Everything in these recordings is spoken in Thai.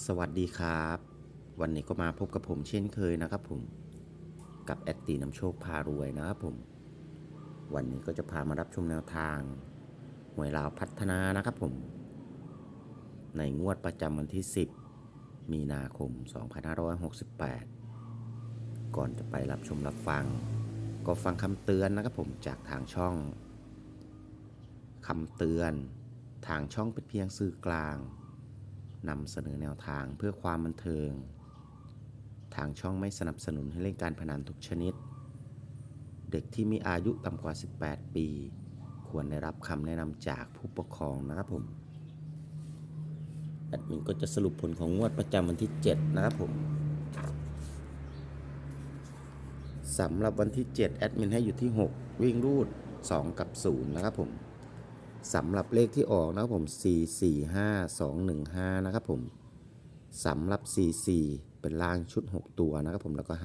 สวัสดีครับ วันนี้ก็มาพบกับผมเช่นเคยนะครับผมกับแอดตีนำโชคพารวยนะครับผม วันนี้ก็จะพามารับชมแนวทางหวยลาวพัฒนานะครับผม ในงวดประจำวันที่ 10 มีนาคม 2568 ก่อนจะไปรับชมรับฟัง ก็ฟังคำเตือนนะครับผมจากทางช่องคำเตือน ทางช่องเป็นเพียงสื่อกลาง นำเสนอแนวทางเพื่อความบันเทิง ทางช่องไม่สนับสนุนให้เล่นการพนันทุกชนิด เด็กที่มีอายุต่ำกว่า 18 ปี ควรได้รับคำแนะนำจากผู้ปกครองนะครับผมแอดมินก็จะสรุปผลของงวดประจำวันที่ 7 นะครับผมสำหรับวันที่ 7 แอดมินให้อยู่ที่ 6 วิ่งรูด 2 กับ 0 นะครับผม สำหรับเลขที่ออกนะครับผม 4 4 5 2 1 5 นะครับผมสำหรับ 4 4 เป็นล่างชุด 6 ตัวนะครับผมแล้วก็ 5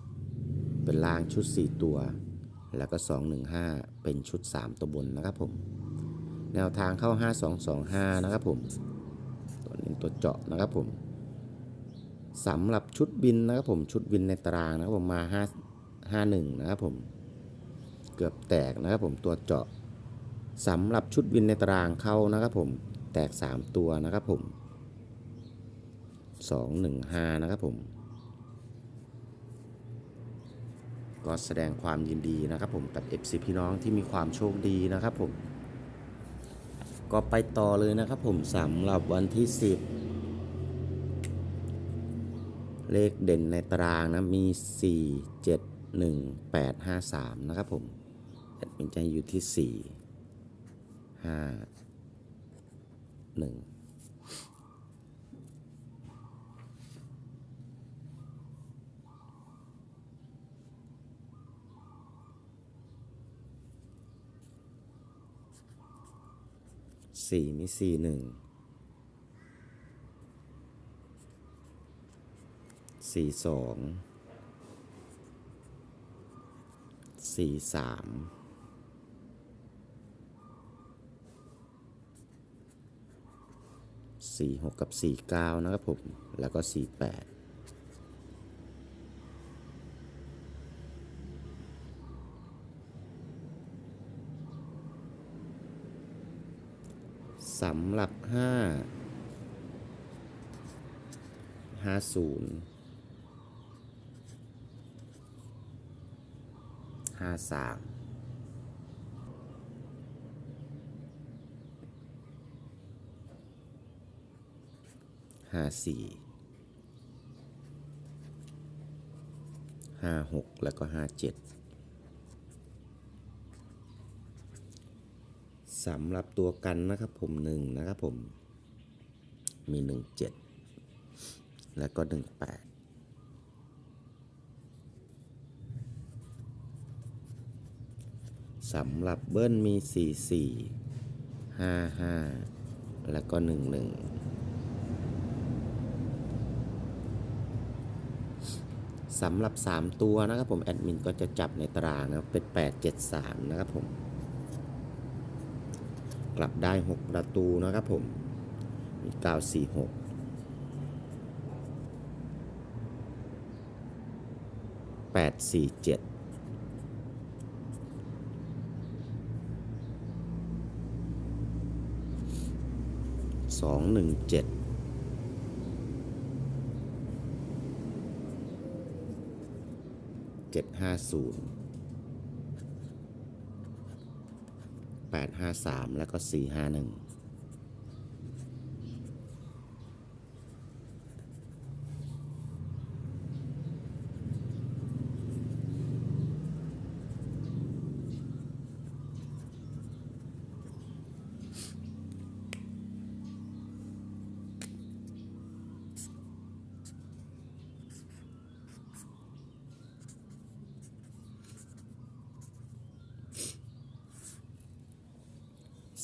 2 เป็นล่างชุด 4 ตัว แล้วก็ 2 1 5 เป็นชุด 3 ตัวบนนะครับผม แนวทางเข้า 5 2 2 5 นะครับผม ตัวนี้ตัวเจาะนะครับผมสำหรับชุดบินนะครับผมชุดบินในตารางนะครับผมมา 5 5 1 นะครับผม เกือบแตกนะครับผมตัวเจาะ สำหรับชุดวินในตารางเข้านะครับผม แตก 3 ตัวนะครับผม 2 1 5 นะครับผม ก็แสดงความยินดีนะครับผมกับ FC พี่น้องที่มีความโชคดีนะครับผม ก็ไปต่อเลยนะครับผมสำหรับวันที่ 10 เลขเด่นในตารางนะ มี 4 7 1 8 5 3 นะครับผมแอดมินจะอยู่ที่ 4 ห้าหนึ่งสี่มีสี่หนึ่งสี่สองสี่สาม 46 กับ 49 นะครับผม แล้วก็ 48สำหรับ 5 50 53 ห้าสี่ห้าหกแล้วก็ห้าเจ็ดสำหรับตัวกันนะครับผมหนึ่งนะครับผม มีหนึ่งเจ็ดแล้วก็หนึ่งแปดสำหรับเบิ้ลมี 44 55 แล้วก็ 11 สำหรับ 3 ตัวนะครับผมแอดมินก็จะจับในตารางนะครับเป็น 8 7 3 นะครับผม กลับได้ 6 ประตูนะครับผมมี9 4 6 8 4 7 2 1 7เจ็ดห้าศูนย์แปด 750 853 แล้วก็ 451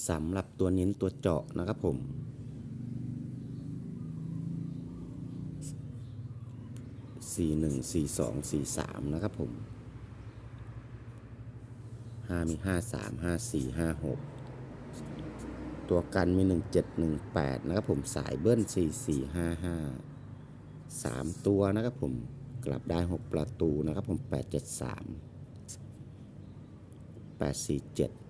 สำหรับตัวเน้นตัวเจาะนะครับผม สี่หนึ่งสี่สองสี่สามนะครับผมห้ามีห้าสามห้าสี่ห้าหกตัวกันมี1718นะครับผมสายเบิ้ล4455 3ตัวนะครับผมกลับได้6ประตูนะครับผม873 847